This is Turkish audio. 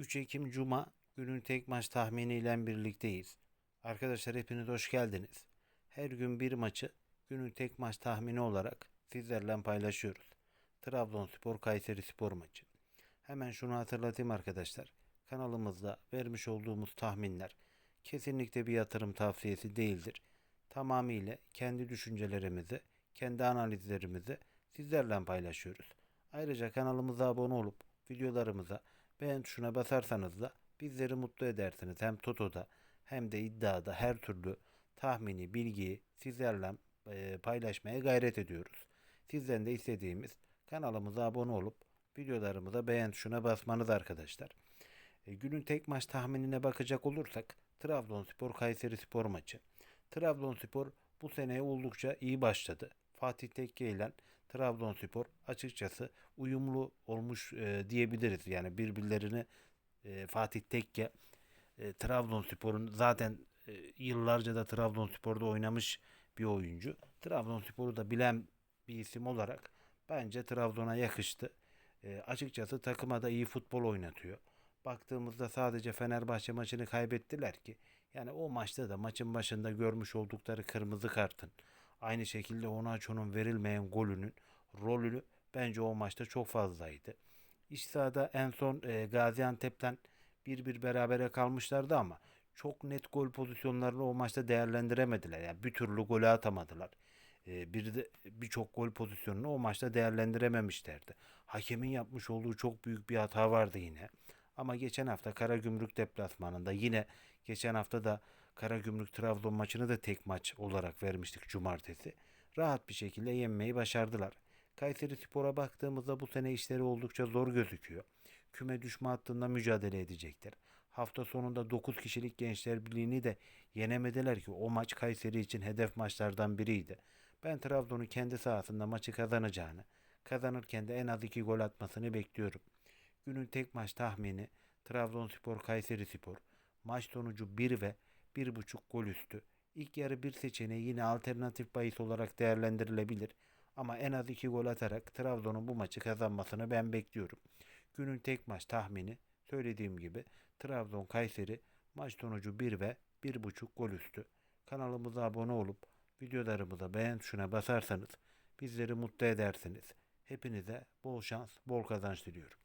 3 Ekim Cuma günün tek maç tahminiyle birlikteyiz. Arkadaşlar hepiniz hoş geldiniz. Her gün bir maçı günün tek maç tahmini olarak sizlerle paylaşıyoruz. Trabzonspor Kayseri Spor maçı. Hemen şunu hatırlatayım arkadaşlar. Kanalımızda vermiş olduğumuz tahminler kesinlikle bir yatırım tavsiyesi değildir. Tamamıyla kendi düşüncelerimizi, kendi analizlerimizi sizlerle paylaşıyoruz. Ayrıca kanalımıza abone olup videolarımıza beğen tuşuna basarsanız da bizleri mutlu edersiniz. Hem Toto'da hem de iddiada her türlü tahmini, bilgiyi sizlerle e, paylaşmaya gayret ediyoruz. Sizden de istediğimiz kanalımıza abone olup videolarımıza beğen tuşuna basmanız arkadaşlar. E, günün tek maç tahminine bakacak olursak Trabzonspor Kayseri Spor maçı. Trabzonspor bu seneye oldukça iyi başladı. Fatih Tekke ile Trabzonspor açıkçası uyumlu olmuş e, diyebiliriz. Yani birbirlerini e, Fatih Tekke e, Trabzonspor'un zaten e, yıllarca da Trabzonspor'da oynamış bir oyuncu. Trabzonspor'u da bilen bir isim olarak bence Trabzon'a yakıştı. E, açıkçası takıma da iyi futbol oynatıyor. Baktığımızda sadece Fenerbahçe maçını kaybettiler ki yani o maçta da maçın başında görmüş oldukları kırmızı kartın aynı şekilde Onaço'nun verilmeyen golünün rolünü bence o maçta çok fazlaydı. İç sahada en son e, Gaziantep'ten bir bir berabere kalmışlardı ama çok net gol pozisyonlarını o maçta değerlendiremediler. Yani bir türlü golü atamadılar. E, bir de birçok gol pozisyonunu o maçta değerlendirememişlerdi. Hakemin yapmış olduğu çok büyük bir hata vardı yine. Ama geçen hafta Karagümrük deplasmanında yine geçen hafta da Karagümrük Trabzon maçını da tek maç olarak vermiştik cumartesi. Rahat bir şekilde yenmeyi başardılar. Kayseri Spor'a baktığımızda bu sene işleri oldukça zor gözüküyor. Küme düşme hattında mücadele edecekler. Hafta sonunda 9 kişilik Gençler Birliği'ni de yenemediler ki o maç Kayseri için hedef maçlardan biriydi. Ben Trabzon'un kendi sahasında maçı kazanacağını, kazanırken de en az 2 gol atmasını bekliyorum. Günün tek maç tahmini Trabzonspor Kayseri Spor. Maç sonucu 1 ve 1.5 gol üstü. İlk yarı bir seçeneği yine alternatif bahis olarak değerlendirilebilir. Ama en az 2 gol atarak Trabzon'un bu maçı kazanmasını ben bekliyorum. Günün tek maç tahmini söylediğim gibi Trabzon Kayseri maç sonucu 1 ve 1.5 gol üstü. Kanalımıza abone olup videolarımıza beğen tuşuna basarsanız bizleri mutlu edersiniz. Hepinize bol şans, bol kazanç diliyorum.